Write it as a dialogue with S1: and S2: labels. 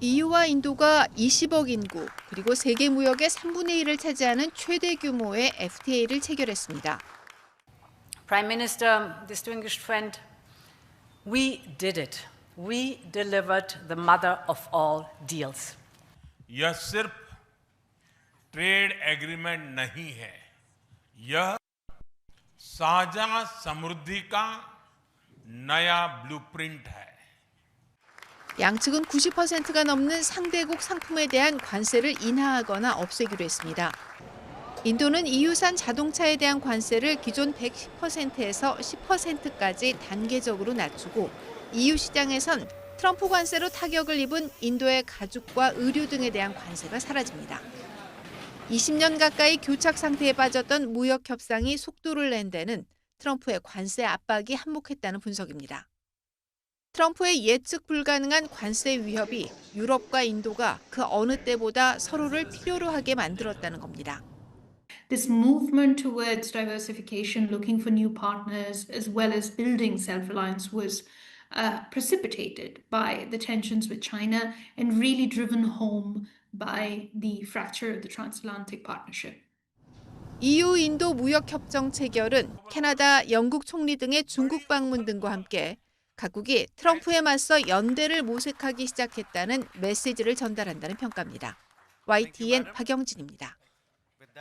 S1: EU와 인도가 20억 인구 그리고 세계 무역의 3분의 1을 차지하는 최대 규모의 FTA를 체결했습니다.
S2: Prime Minister, distinguished friend, we did it. We delivered the mother of all deals.
S3: यह सिर्फ trade agreement नहीं है यह साझा समृद्धि का नया ब्लूप्रिंट है
S1: 양측은 90%가 넘는 상대국 상품에 대한 관세를 인하하거나 없애기로 했습니다. 인도는 EU산 자동차에 대한 관세를 기존 110%에서 10%까지 단계적으로 낮추고 EU 시장에선 트럼프 관세로 타격을 입은 인도의 가죽과 의류 등에 대한 관세가 사라집니다. 20년 가까이 교착 상태에 빠졌던 무역 협상이 속도를 낸 데는 트럼프의 관세 압박이 한몫했다는 분석입니다. 트럼프의 예측 불가능한 관세 위협이 유럽과 인도가 그 어느 때보다 서로를 필요로 하게 만들었다는 겁니다.
S4: this movement towards diversification, looking for new partners, as well as building self reliance, was uh, precipitated by the tensions with China and really driven home by the fracture of the transatlantic partnership.
S1: EU 인도 무역 협정 체결은 캐나다, 영국 총리 등의 중국 방문 등과 함께 각국이 트럼프에 맞서 연대를 모색하기 시작했다는 메시지를 전달한다는 평가입니다. YTN 박영진입니다.